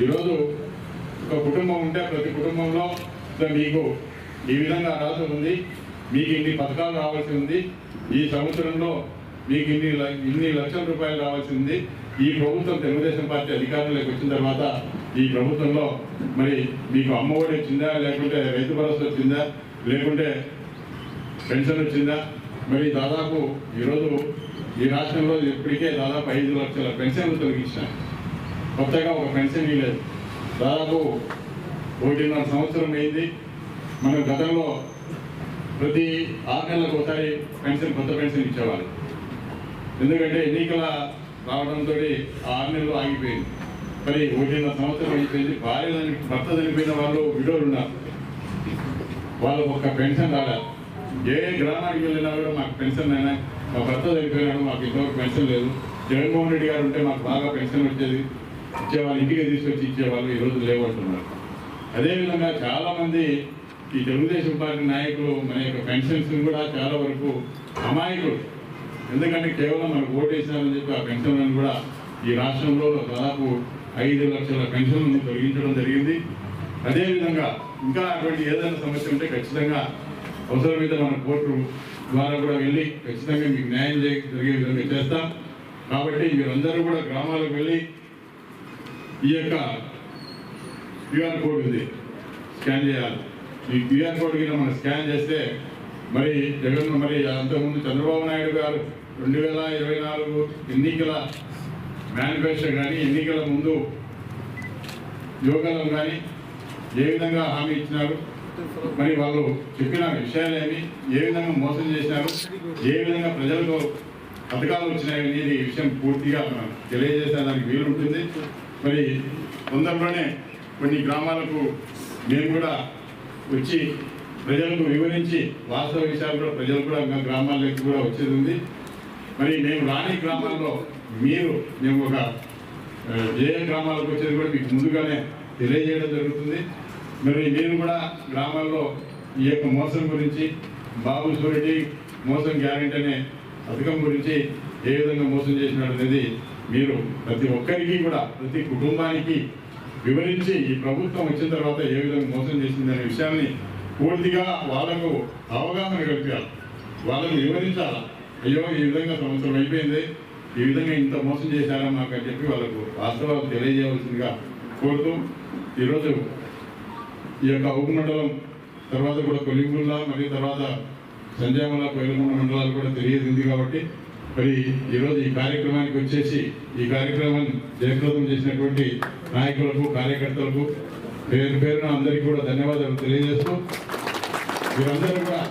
ఈరోజు ఒక కుటుంబం ఉంటే ప్రతి కుటుంబంలో మీకు ఈ విధంగా రాసి ఉంది. మీకు ఇన్ని పథకాలు రావాల్సి ఉంది. ఈ సంవత్సరంలో మీకు ఇన్ని ఇన్ని లక్షల రూపాయలు రావాల్సి ఉంది. ఈ ప్రభుత్వం తెలుగుదేశం పార్టీ అధికారంలోకి వచ్చిన తర్వాత ఈ ప్రభుత్వంలో మరి మీకు అమ్మఒడి వచ్చిందా లేకుంటే రైతు భరోసా వచ్చిందా లేకుంటే పెన్షన్ వచ్చిందా? మరి దాదాపు ఈరోజు ఈ రాష్ట్రంలో ఇప్పటికే దాదాపు ఐదు లక్షల పెన్షన్లు తొలగించినాయి కొత్తగా ఒక పెన్షన్ ఇవ్వలేదు దాదాపు ఒకటిన్నర సంవత్సరం అయింది మనం గతంలో ప్రతి ఆరు నెలలకు ఒకసారి పెన్షన్ కొత్త పెన్షన్ ఇచ్చేవాళ్ళు ఎందుకంటే ఎన్నికల రావడంతో ఆరు నెలలు ఆగిపోయింది మరి ఒకటిన్నర సంవత్సరం అయిపోయింది భార్య భర్త చనిపోయిన వాళ్ళు విడోలు ఉన్నారు వాళ్ళు ఒక పెన్షన్ రాలేదు ఏ గ్రామానికి వెళ్ళినా కూడా మాకు పెన్షన్ అయినా మా భర్త చనిపోయినాడు మాకు ఇంతవరకు పెన్షన్ లేదు జగన్మోహన్ రెడ్డి గారు ఉంటే మాకు బాగా పెన్షన్ వచ్చేది ఇచ్చేవాళ్ళు ఇంటికి తీసుకొచ్చి ఇచ్చేవాళ్ళు ఈరోజు లేవంటున్నారు. అదేవిధంగా చాలామంది ఈ తెలుగుదేశం పార్టీ నాయకులు మన యొక్క పెన్షన్స్ కూడా చాలా వరకు అమాయకులు. ఎందుకంటే కేవలం మనకు ఓటు చెప్పి ఆ పెన్షన్లను కూడా ఈ రాష్ట్రంలో దాదాపు ఐదు లక్షల పెన్షన్లను తొలగించడం జరిగింది. అదేవిధంగా ఇంకా అటువంటి ఏదైనా సమస్య ఉంటే ఖచ్చితంగా అవసరమైతే మన కోర్టు ద్వారా కూడా వెళ్ళి ఖచ్చితంగా మీకు న్యాయం జరిగే విధంగా చేస్తాం. కాబట్టి మీరందరూ కూడా గ్రామాలకు వెళ్ళి ఈ యొక్క క్యూఆర్ కోడ్ ఉంది. స్కాన్ చేయాలి. ఈ క్యూఆర్ కోడ్ కింద మనం స్కాన్ చేస్తే మరి జగన్ మరి అంతకుముందు చంద్రబాబు నాయుడు గారు రెండు వేల ఇరవై నాలుగు ఎన్నికల మేనిఫెస్టో కానీ ఎన్నికల ముందు యోగాలను కానీ ఏ విధంగా హామీ ఇచ్చినారు? మరి వాళ్ళు చెప్పిన విషయాలేమి ఏ విధంగా మోసం చేసినారు? ఏ విధంగా ప్రజలకు పథకాలు వచ్చినాయి అనేది ఈ విషయం పూర్తిగా మనం తెలియజేసేదానికి వీలుంటుంది. మరి తొందరలోనే కొన్ని గ్రామాలకు మేము కూడా వచ్చి ప్రజలకు వివరించి వాస్తవ విషయాలు కూడా ప్రజలు కూడా ఇంకా గ్రామాల్లోకి కూడా వచ్చేది ఉంది. మరి మేము రాని గ్రామాల్లో మీరు మేము ఒక ఏ గ్రామాలకు వచ్చేది కూడా మీకు ముందుగానే తెలియజేయడం జరుగుతుంది. మరి నేను కూడా గ్రామాల్లో ఈ యొక్క మోసం గురించి బాబు సూరిటీ మోసం గ్యారెంటీ అనే పథకం గురించి ఏ విధంగా మోసం చేసినాడు అనేది మీరు ప్రతి ఒక్కరికి కూడా ప్రతి కుటుంబానికి వివరించి ఈ ప్రభుత్వం వచ్చిన తర్వాత ఏ విధంగా మోసం చేసిందనే విషయాన్ని పూర్తిగా వాళ్ళకు అవగాహన కల్పించాలి. వాళ్ళకు వివరించాలి. అయ్యో ఈ విధంగా సంవత్సరం అయిపోయింది ఈ విధంగా ఇంత మోసం చేశారా మాకు అని చెప్పి వాళ్ళకు వాస్తవాలు తెలియజేయవలసిందిగా కోరుతూ ఈరోజు ఈ యొక్క ఉపమండలం తర్వాత కూడా కొలింగుల్లా మరియు తర్వాత సంజయమల కొలింగుండ మండలాలు కూడా తెలియజేసింది కాబట్టి మరి ఈరోజు ఈ కార్యక్రమానికి వచ్చేసి ఈ కార్యక్రమాన్ని జయప్రదం చేసినటువంటి నాయకులకు కార్యకర్తలకు పేరు పేరున అందరికీ కూడా ధన్యవాదాలు తెలియజేస్తూ మీరందరూ కూడా